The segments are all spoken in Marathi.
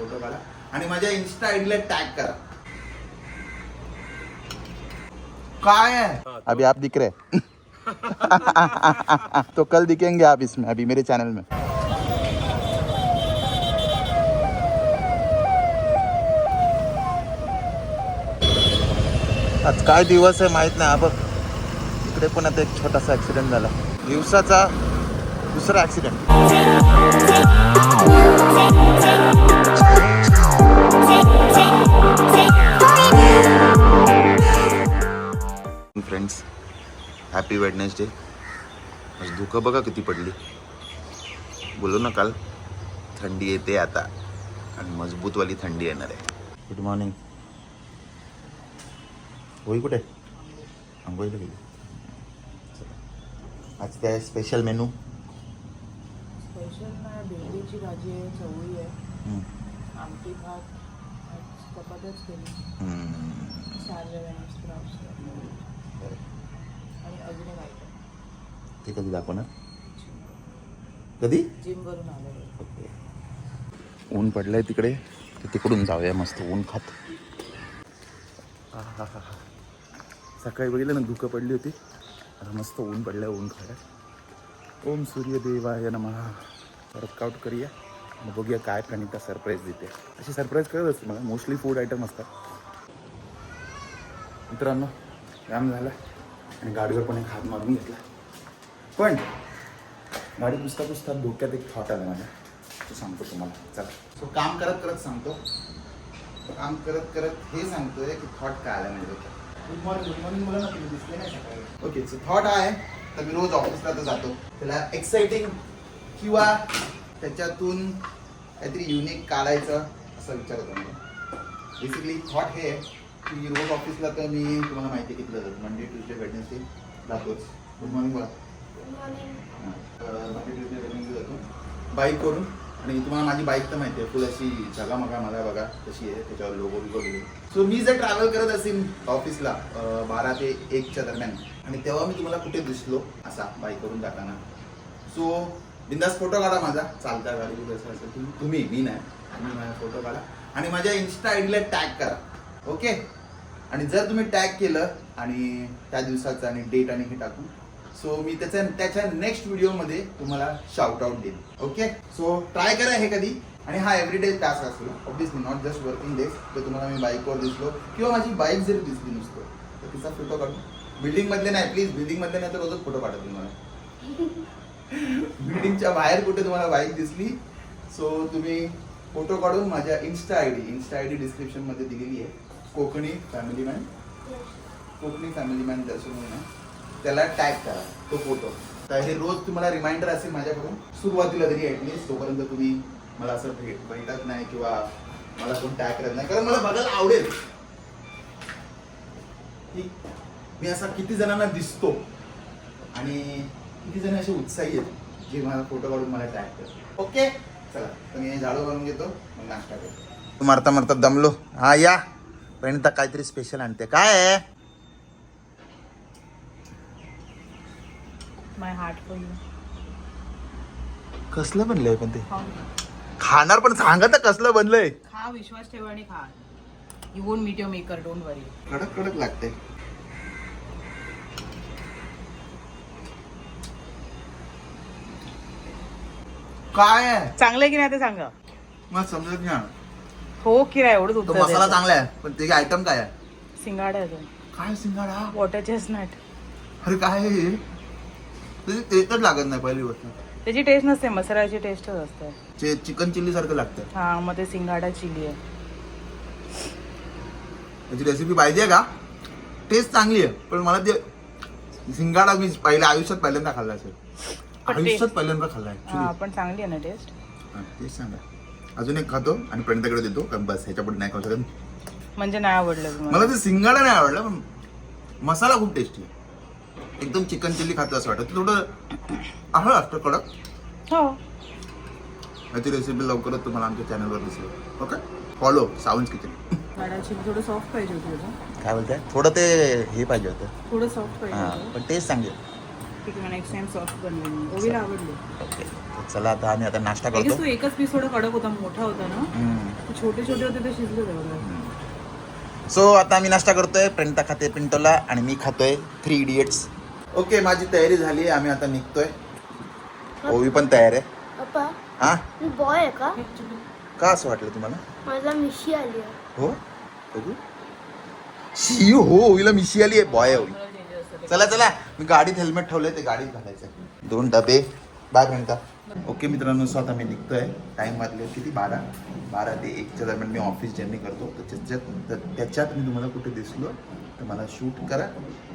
फोटो काढा. आणि माझ्या इन्स्टा आयडीला टॅग करा. काय आहे? अभी आप दिख रहे तो कल दिखेंगे आप इसमें अभी मेरे चैनल में। आज काय दिवस आहे माहीत नाही हा बघ. इकडे पण आता एक छोटासा ऍक्सिडेंट झाला. दिवसाचा दुसरा ऍक्सिडेंट फ्रेंड्स हॅपी वेडनेसडे आज धुकं बघा किती पडली. बोलू ना काल थंडी येते आता. आणि मजबूतवाली थंडी येणार आहे. गुड मॉर्निंग होई कुठे? आंघोळीला गेली. आज काय स्पेशल मेनू स्पेशल भेंडीची भाजी आहे चवळी आहे. आमटी भात आज चपात्याच केली शारजा आणि स्प्राउट्स आणि अजून एक आयटम ते कधी दाखवणार? कधी? ओके. ऊन पडलंय तिकडे तर तिकडून जाऊया मस्त ऊन खात. आहाहाहा. सकाळी बघितलं ना धुकं पडली होती. आता मस्त ऊन पडलंय ऊन खायला. ओम सूर्यदेवाय नमः. वर्कआउट करूया. आणि बघूया काय प्रणिता सरप्राईज देते. अशी सरप्राईज करत असते मला. मोस्टली फूड आयटम असतात. मित्रांनो व्यायाम झाला. आणि गाडीवर पण एक हात मारून घेतला. पण गाडी पुसता पुसता डोक्यात एक थॉट आला माझ्या. तो सांगतो तुम्हाला. चला. सो काम करत करत सांगतो. काम करत करत हे सांगतोय की थॉट काय आला म्हणजे गुड मॉर्निंग गुड मॉर्निंग मला ना तुम्ही दिसले नाही सकाळी ओके सो थॉट आहे तर मी रोज ऑफिसला तर जातो. त्याला एक्साइटिंग किंवा त्याच्यातून काहीतरी युनिक काढायचं असं विचार होता मला बेसिकली थॉट हे आहे की रोज ऑफिसला तर मी तुम्हाला माहिती किती जातो मंडे ट्युजडे वेडनेसडे जातोच गुड मॉर्निंग बोला बाईक करून आणि तुम्हाला माझी बाईक तर माहिती आहे फुल अशी झगामगा मला बघा कशी आहे त्याच्यावर लोगो बिगो गेले सो मी जर ट्रॅव्हल करत असेल ऑफिसला बारा ते एकच्या दरम्यान आणि तेव्हा मी तुम्हाला कुठे दिसलो असा बाईक करून जाताना सो बिंदास फोटो काढा माझा. चालता गाडी असं असेल तुम्ही. तुम्ही मी नाही. तुम्ही माझा फोटो काढा. आणि माझ्या इन्स्टा आयडीला टॅग करा. ओके आणि जर तुम्ही टॅग केलं आणि त्या दिवसाचं आणि डेट आणि हे टाकून सो मी त्याच्या त्याच्या नेक्स्ट व्हिडिओमध्ये तुम्हाला शाउट आउट देईन. ओके सो ट्राय करा हे कधी. आणि हा एव्हरीडे टास्क असतो obviously not just working days तर तुम्हाला मी बाईकवर दिसलो. किंवा माझी बाईक जरी दिसली नुसतं तर तिचा फोटो काढू बिल्डिंग मधले नाही प्लीज बिल्डिंग मधले नाही तर रोजच फोटो काढा तुम्हाला बिल्डिंगच्या बाहेर कुठे तुम्हाला बाईक दिसली? सो तुम्ही फोटो काढून माझ्या Insta I D Insta I D डिस्क्रिप्शनमध्ये दिलेली आहे. Kokani family man Kokani family man Darshan म्हणून. त्याला टॅग करा तो फोटो तर हे रोज तुम्हाला रिमाइंडर असेल माझ्याकडून सुरुवातीला तरी ऍटलिस्ट तोपर्यंत तुम्ही मला असं भेट भेटत नाही किंवा मला कोण टॅग करत नाही. कारण मला बघायला आवडेल. की मी असा किती जणांना दिसतो आणि किती जण असे उत्साही आहेत जे मला फोटो काढून मला टॅग करतात. ओके चला तर मी झाडू घालून घेतो मग नाश्ता करतो मारता मारता दमलो. हा या. प्रणिता काहीतरी स्पेशल आणते. काय आहे? माय हार्ट फॉर यू कसलं बनलंय पण ते? खाणार पण सांगा तर कसलं बनलंय. खा विश्वास ठेव आणि खा. You won't meet your maker don't worry कडक कडक लागते काय आहे? चांगलं आहे की नाही ते सांगा. मला समजत नाही हो की नाही एवढंच तो उत्तर मसाला द्यायचं. चांगला आहे पण त्याचे आयटम काय आहे? सिंगाडा आहे तो. काय सिंगाडा? वॉटर चेस्टनट अरे काय आहे हे? त्याची टेस्टच लागत नाही पहिली गोष्ट. त्याची टेस्ट नसते मसाल्याची टेस्टच असते. चे चिकन चिल्ली सारखं लागतं. हा मग ते सिंगाडा चिली आहे. त्याची रेसिपी पाहिजे का? टेस्ट चांगली आहे पण मला ते सिंगाडा मी पहिल्या आयुष्यात पहिल्यांदा खाल्ला असेल. पण ते- आयुष्यात पहिल्यांदा खाल्ला हा पण चांगली आहे ना टेस्ट तेच सांगा. अजून एक खातो आणि प्रणिताकडे देतो कारण बस ह्याच्या पुढे नाही खाऊ शकत. म्हणजे नाही आवडलं मला तुम्हाला ते सिंगाडा नाही आवडला पण मसाला खूप टेस्टी आहे. एकदम चिकन चिल्ली खातो असं वाटतं. थोडं आहे असतं कडक. हो. याची रेसिपी लवकरच तुम्हाला आमच्या चॅनलवर दिसेल. ओके फॉलो सावंत किचन थोडं सॉफ्ट पाहिजे होती काय बोलताय? थोडं ते हे पाहिजे होतं. थोडं सॉफ्ट पाहिजे हां होतं. पण टेस्ट चांगली ठीक आहे नेक्स्ट टाइम सॉफ्ट बनवेन ओवीला आवडली. ओके. तर चला आता आम्ही आता नाश्ता करतो. तो एकच पीस थोडा कडक होता मोठा होता ना. छोटे छोटे होते ते शिजले सो आता आम्ही नाश्ता करतोय. प्रिंटा खाते पिंटोला आणि मी खातोय थ्री इडियट्स ओके माझी तयारी झाली आहे. आम्ही आता निघतोय. ओवी पण तयार आहे. पप्पा हा? मी बॉय आहे का? का असं वाटलं तुम्हाला? माझा मिशी आली आहे. हो? बघू. शी हो ओवीला मिशी आली आहे. बॉय ओवी. चला चला. मी गाडीत हेल्मेट ठेवलंय ते गाडीत घालायचं दोन डबे. बाय प्रियंका. ओके मित्रांनो सो आता मी निघतोय. टाइम वाजले किती? बारा. बारा ते एकच्या दरम्यान मी ऑफिस जर्नी करतो. त्याच्यात त्याच्यात मी तुम्हाला कुठे दिसलो? तर मला शूट करा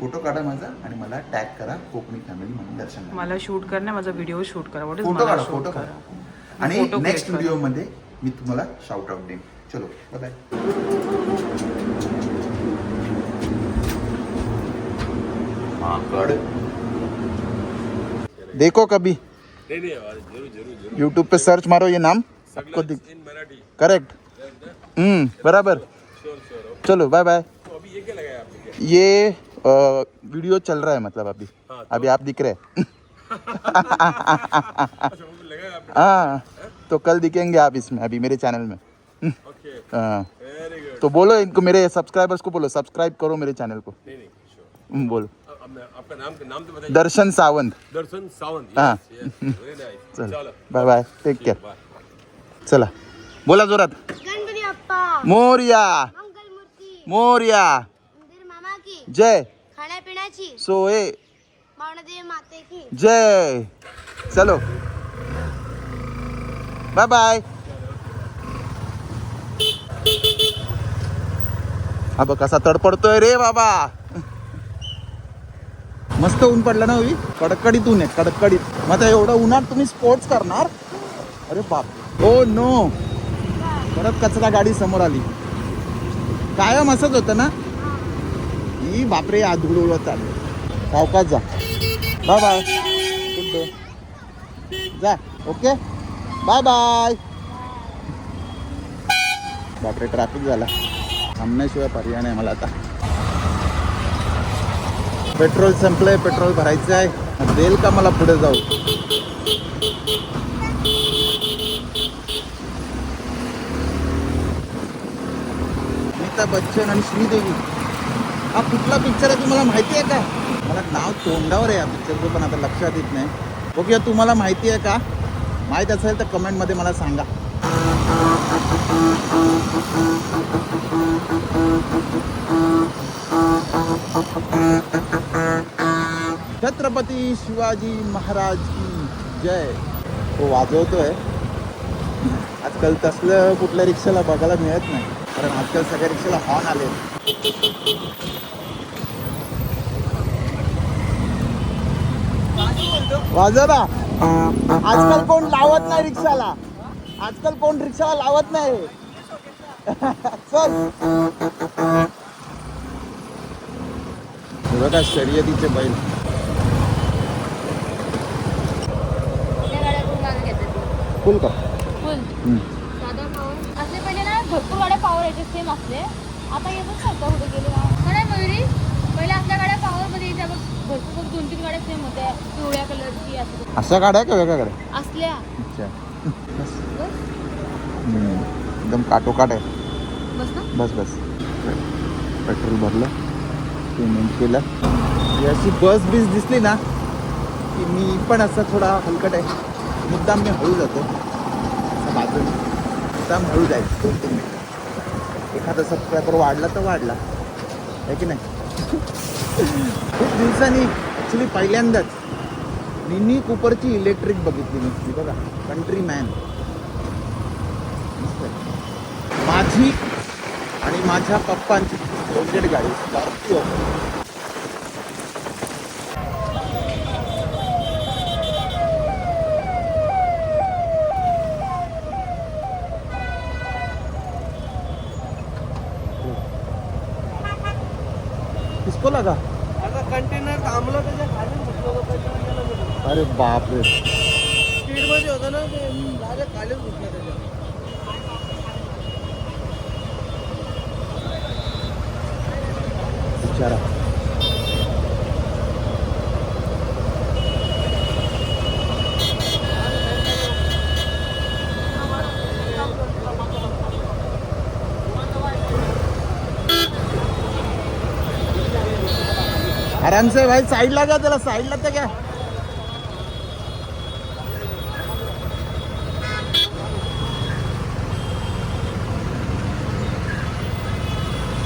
फोटो काढा माझा आणि मला टॅग करा कोकणी फॅमिली म्हणून दर्शन करा. मला शूट करणे माझा व्हिडिओ शूट करा. What is फोटो मला काढा shoot फोटो करा? काढा. आणि Photo click नेक्स्ट करा. व्हिडिओमध्ये मी तुम्हाला शाउट आउट देईन. चलो बाय माकड़. देखो कभी। नहीं नहीं यार जरूर जरूर जरूर। यूट्यूब पे सर्च मारो ये नाम। आपको दिख इन मराठी। करेक्ट हम्म बराबर। चलो बाय बाय तो अभी ये क्या लगाया आपने क्या ये अ, वीडियो चल रहा है मतलब अभी। हाँ, तो- अभी आप दिख रहे हैं। हाँ तो कल दिखेंगे आप इसमें अभी मेरे चैनल में। ओके। हाँ। तो बोलो इनको मेरे सब्सक्राइबर्स को बोलो सब्सक्राइब करो मेरे चैनल को। नहीं नहीं हम्म, बोलो। अब अब मैं- आपका नाम नाम तो बताइए। दर्शन सावंत। दर्शन सावंत हाँ. चलो। चलो बाय बाय टेक केयर चला। बोला जोरात। मोरिया। मोर्या। जय. खाण्यापिण्याची. सोए मावणदेव माते की. जय. चलो. बाय बाय हा बघ कसा तडपडतोय रे बाबा. मस्त ऊन पडलं ना होई कडकडीत ऊन आहे कडकडीत. मग आता एवढं उन्हात तुम्ही स्पोर्ट्स करणार? अरे बाप. ओ नो परत कचरा गाडी समोर आली. कायम असंच होतं ना? की बापरे आज धूळ उडवत आली सावकाश जा. बाय बाय जा. ओके बाय बाय बापरे ट्रॅफिक झाला. थांबण्याशिवाय पर्याय नाही मला आता. पेट्रोल संपलंय पेट्रोल भरायचं आहे. देईल का मला पुढे जाऊ? अमिताभ बच्चन आणि श्रीदेवी. हा कुठला पिक्चर आहे तुम्हाला माहिती आहे का? मला नाव तोंडावर आहे या पिक्चरचं पण आता लक्षात येत नाही. ओके तुम्हाला माहिती आहे का? माहीत असेल तर कमेंटमध्ये मला सांगा. छत्रपती शिवाजी महाराज की जय. तो वाजवतोय. आजकाल तसलं कुठल्या रिक्षाला बघायला मिळत नाही. कारण आजकाल सगळ्या रिक्षाला हॉर्न आले वाजवा. आजकाल कोण लावत नाही रिक्षाला? आजकाल कोण रिक्षाला लावत नाही? चल. बघा शर्यतीचे बैल. फुल का? फुल. हम्म. साधा पावर असले पहिले ना भरपूर गाड्या पावर यायचे सेम असले आता येतच नव्हत्या कुठे गेले मयुरी? पहिले आपल्या गाड्या पावर मध्ये यायच्या बघ भरपूर दोन तीन गाड्या सेम होत्या. पिवळ्या कलरची असं. अशा गाड्या का वेगळ्या गाड्या? असल्या. अच्छा. बस. बस हम्म. एकदम काटोकाट आहे. बस ना. बस बस. पेट्रोल भरलं. पेमेंट केलं. ही अशी बस बीस दिसली ना की मी पण असं थोडा हलकट आहे. मुद्दाम मी हळू जातो. असं बाजूने मुद्दाम हळू जायचं. दोन तीन मिनिटं एखादा सबस्क्रायबर वाढला तर वाढला. आहे की नाही? खूप दिवसांनी ॲक्च्युली पहिल्यांदाच मिनी कुपरची इलेक्ट्रिक बघितली मी. बघा कंट्री मॅन माझी आणि माझ्या पप्पांची. फेवरेट गाडी स्कॉर्पिओ किसको लगा कंटेनर थांबलं त्याच्याखाली घुसलं होतं, त्याच्यावर गेलं मी. अरे बाप रे स्पीडमध्ये होतं ना ते डायरेक्ट खालीच घुसलं त्याच्या. आराम से भाई साईडला घ्या त्याला साईडला तर घ्या.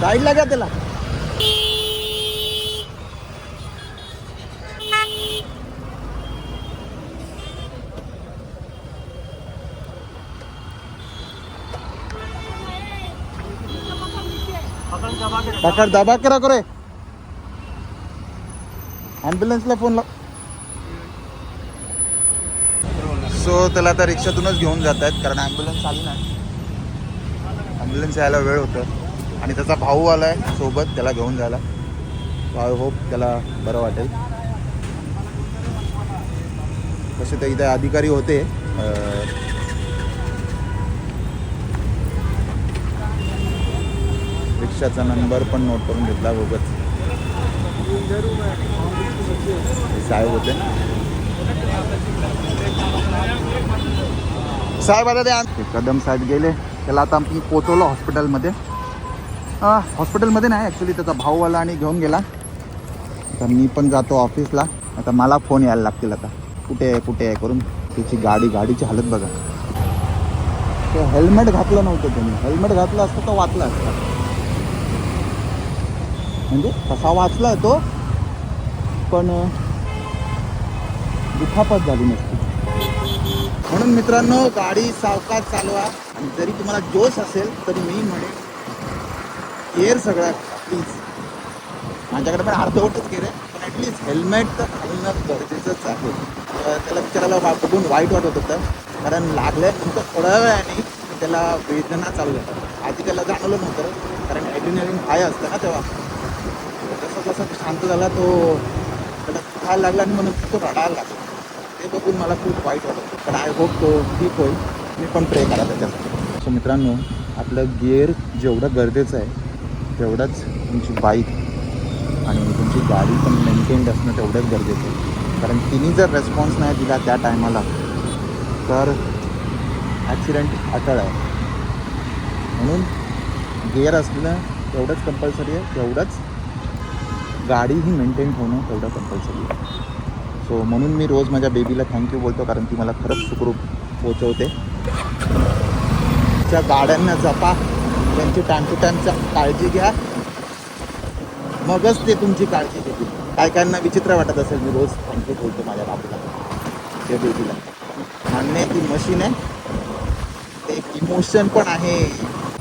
साईडला घ्या त्याला. पकड दबा करा करे. ॲम्ब्युलन्सला फोन लाव. सो त्याला आता रिक्षातूनच घेऊन जात आहेत कारण ॲम्ब्युलन्स आली नाही. ॲम्ब्युलन्स यायला वेळ होतं. आणि त्याचा भाऊ आला आहे सोबत त्याला घेऊन जायला. आय होप त्याला बरं वाटेल. तसे तर इथे अधिकारी होते. रिक्षाचा नंबर पण नोट करून घेतला बघत साहेब होते साहेब आता ते कदम साहेब गेले. त्याला आता आपण पोचवलं हॉस्पिटलमध्ये. हॉस्पिटलमध्ये नाही ॲक्च्युली त्याचा भाऊ आला आणि घेऊन गेला. तर मी पण जातो ऑफिसला. आता मला फोन यायला लागतील आता. कुठे आहे कुठे आहे करून. त्याची गाडी गाडीची हालत बघा. ते हेल्मेट घातलं नव्हतं त्यांनी. हेल्मेट घातलं असतं तर वाचला असतं. म्हणजे तसा वाचला तो पण दुखापत झाली नसती म्हणून मित्रांनो गाडी सावकाश चालवा. आणि जरी तुम्हाला जोश असेल तरी मी म्हणेन केअर सगळ्या प्लीज माझ्याकडे पण अर्धवटच केअर आहे पण ॲटलीस्ट हेल्मेट तर घालणं गरजेचंच आहे. तर त्याला बिचाराला वा- बघून वाईट वाटत होतं. कारण लागल्यानंतर थोड्या वेळाने त्याला वेदना चालू होतं आधी त्याला जाणवलं नव्हतं कारण ॲड्रिनलिन हाय असतं ना तेव्हा. जसं जसं शांत झाला तो खायला लागला आणि म्हणून तो रडायला लागला. ते बघून मला खूप वाईट वाटत पण आय होप तो ठीक होईल. मी पण प्रे करा त्याच्यासाठी सो मित्रांनो आपलं गिअर जेवढं गरजेचं आहे तेवढंच तुमची बाईक आणि तुमची गाडी पण मेंटेन्ड असणं तेवढंच गरजेचं आहे. कारण तिने जर रेस्पॉन्स नाही दिला त्या टायमाला तर ॲक्सिडेंट अटळ आहे. म्हणून गिअर असणं तेवढंच कंपल्सरी आहे तेवढंच गाडी ही मेंटेन ठेवणं तेवढं कंपल्सरी आहे. सो म्हणून मी रोज माझ्या बेबीला थँक्यू बोलतो कारण ती मला खरंच सुखरूप पोचवते. त्या गाड्यांना जपा. त्यांची टाइम टू टाईमच्या काळजी घ्या. मगच ते तुमची काळजी घेतील. काय काहींना विचित्र वाटत असेल मी रोज थँक्यू बोलतो माझ्या बाबूला. त्या बेबीला मान्य आहे ती मशीन आहे. एक इमोशन पण आहे.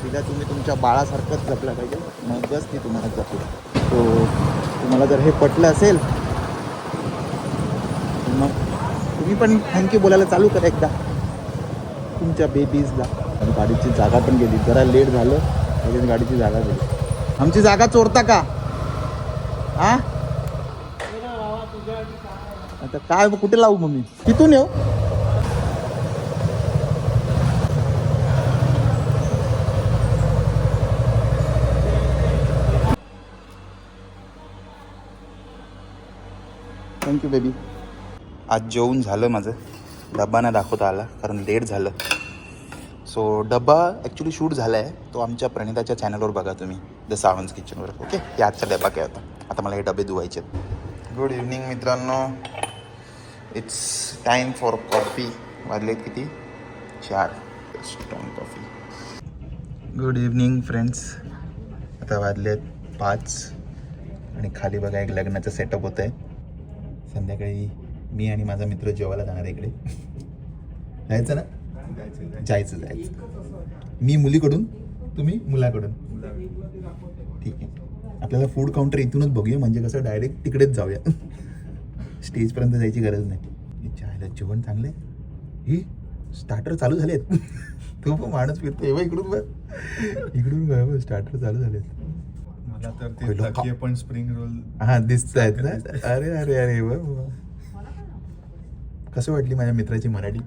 तिला तुम्ही तुमच्या बाळासारखंच जपलं पाहिजे. मगच ती तुम्हाला जपेल. तो तुम्हाला जर हे पटलं असेल मग तुम्ही पण थँक्यू बोलायला चालू करा एकदा. तुमच्या बेबीजला आणि गाडीची जागा पण गेली. जरा लेट झालं लगेच गाडीची जागा गेली. आमची जागा चोरता का? हा आता काय कुठे लावू मग मी तिथून येऊ. थँक्यू बेबी आज जेवून झालं माझं. डब्बा नाही दाखवता आला कारण लेट झालं. सो डब्बा ॲक्च्युली शूट झाला आहे तो आमच्या प्रणिताच्या चॅनलवर बघा तुम्ही द सावंत किचनवर ओके हे आजचा डब्बा काय होता? आता मला हे डबे धुवायचे गुड इव्हनिंग मित्रांनो. इट्स टाईम फॉर कॉफी वाजले किती? चार. Strong coffee good evening friends आता वाजलेत पाच. आणि खाली बघा एक लग्नाचं सेटअप होतं आहे संध्याकाळी मी आणि माझा मित्र जेवायला जाणार आहे इकडे. जायचं ना? जायचं जायचं. मी मुलीकडून तुम्ही मुलाकडून. ठीक आहे. आपल्याला फूड काउंटर इथूनच बघूया म्हणजे कसं डायरेक्ट तिकडेच जाऊया. स्टेजपर्यंत जायची गरज नाही. चायला जेवण चांगलं आहे ही स्टार्टर चालू झालेत. तो पण माणूस फिरतो एव्हा इकडून बघ. इकडून बघ स्टार्टर चालू झालेत. मला तर ते पण स्प्रिंग रोल हा दिसत आहेत ना? अरे अरे अरे वा वा. कसं वाटली माझ्या मित्राची मराठी?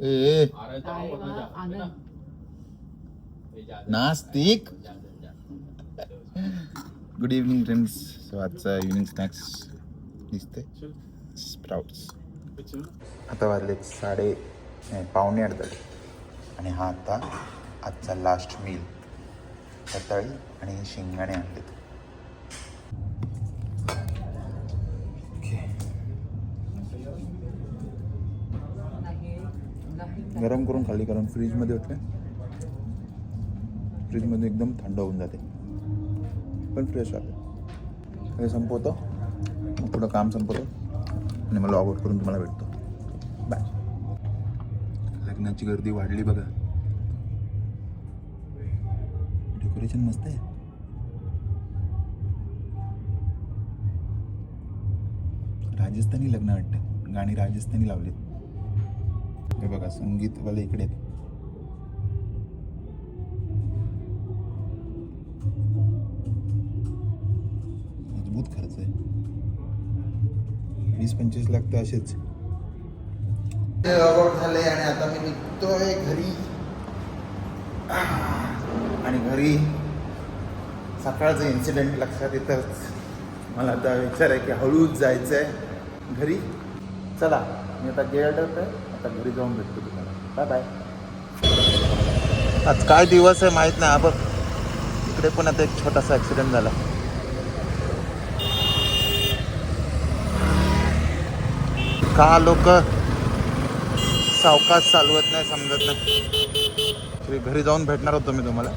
ए नास्तिक. गुड इव्हनिंग फ्रेंड्स सो आजचा इव्हनिंग स्नॅक्स दिसते स्प्राउट्स आता वाजलेत साडे नाही पावणे आठ तळी आणि हा आता आजचा लास्ट मील रताळी आणि शेंगाणे आणलेत. ओके. गरम करून खाल्ली कारण फ्रीजमध्ये होते. फ्रीजमध्ये एकदम थंड होऊन जाते. पण फ्रेश राहते हे संपवतो. थोडं पुढं काम संपवतो. आणि मग लॉग आउट करून तुम्हाला भेटतो. बाय लग्नाची गर्दी वाढली बघा. डेकोरेशन मस्त आहे. राजस्थानी लग्न वाटतं. गाणी राजस्थानी लावलीत. हे बघा संगीतवाले इकडे आहेत. वीस पंचवीस लाख तर असेच. लॉगआउट झाले आणि आता मी निघतोय घरी. आणि घरी सकाळचं इन्सिडेंट लक्षात येतच. मला आता विचार आहे की हळूच जायचं आहे घरी. चला मी आता गेअर आहे आता घरी जाऊन भेटतो तुम्हाला. बाय बाय आज काय दिवस आहे माहीत नाही बघ. इकडे पण आता एक छोटासा ॲक्सिडेंट झाला. का लोक सावकाश चालवत नाही समजत नाही. घरी जाऊन भेटणार होतो मी तुम्हाला.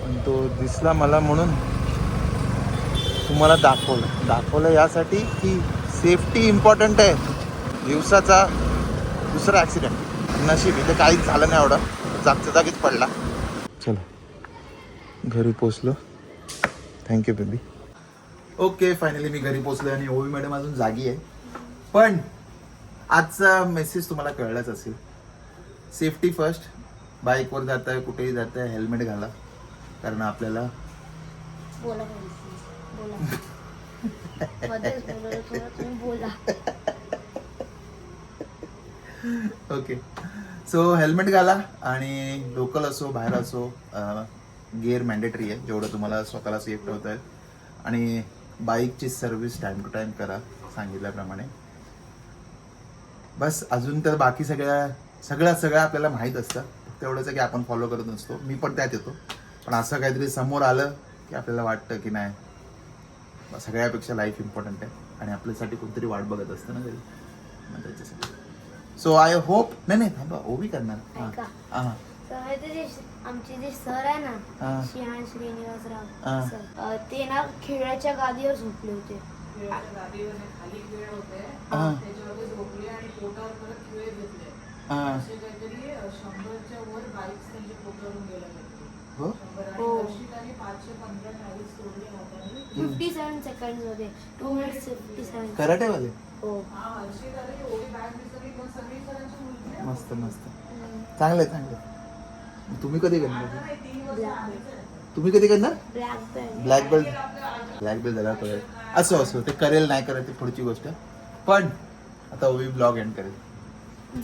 पण तो दिसला मला म्हणून तुम्हाला दाखवलं. दाखवलं यासाठी की सेफ्टी इम्पॉर्टंट आहे. दिवसाचा दुसरा ॲक्सिडेंट नशीब इथे काहीच झालं नाही एवढं. जागच्या जागीच पडला. चला. घरी पोचलो. Thank you baby okay finally मी घरी पोचलो आणि ओवी मॅडम अजून जागी आहे. पण आजचा मेसेज तुम्हाला कळलाच असेल. सेफ्टी फर्स्ट बाईकवर जात आहे कुठेही जात आहे हेल्मेट घाला. कारण आपल्याला बोला बोला. मध्येच बोलत होता, तुम्ही बोला. ओके सो हेल्मेट घाला आणि लोकल असो बाहेर असो गिअर मॅन्डेटरी आहे. जेवढं तुम्हाला स्वतःला सेफ ठेवता येईल. आणि बाईकची सर्व्हिस टाईम टू टाईम करा सांगितल्याप्रमाणे. बस अजून तर बाकी सगळ्या सगळ्या सगळ्या आपल्याला माहीत असतं. आहे की आपण फॉलो करत नसतो. मी पण त्यात येतो. पण असं काहीतरी समोर आलं की आपल्याला वाटतं की नाही सगळ्यापेक्षा लाईफ इम्पॉर्टंट आहे. आणि आपल्यासाठी कोणतरी वाट बघत असतं ना घरी. मग त्याच्यासाठी. सो आय होप नाही नाही थांबा ओबी करणार. हां. हां. तर आमचे जे सर आहे. ना श्रीनिवासराव ते ना खेळाच्या गादीवर झोपले होते. हे. हा. हां. हो? हो. फिफ्टी सेवन सेकंडमध्ये. टू फिफ्टी सेवन हो. हा मुलगी आहे. मस्त मस्त. चांगलं आहे चांगलं. तुम्ही कधी करणार तुम्ही कधी करणार? ब्लॅक बेल्ट ब्लॅक बेल्ट झाला कळेल. असो असो ते करेल नाही करेल ती पुढची गोष्ट. पण आता ओवी ब्लॉग एंड करेल.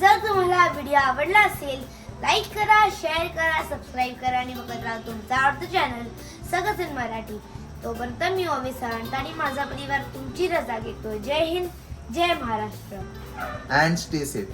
जर तुम्हाला व्हिडिओ आवडला असेल लाईक करा शेअर करा सबस्क्राईब करा आणि बघत राहा तुमचा आवडतं चॅनल सगळंच इन मराठी. तोपर्यंत मी ओवी सावंत आणि माझा परिवार तुमची रजा घेतो जय हिंद जय महाराष्ट्र. And stay safe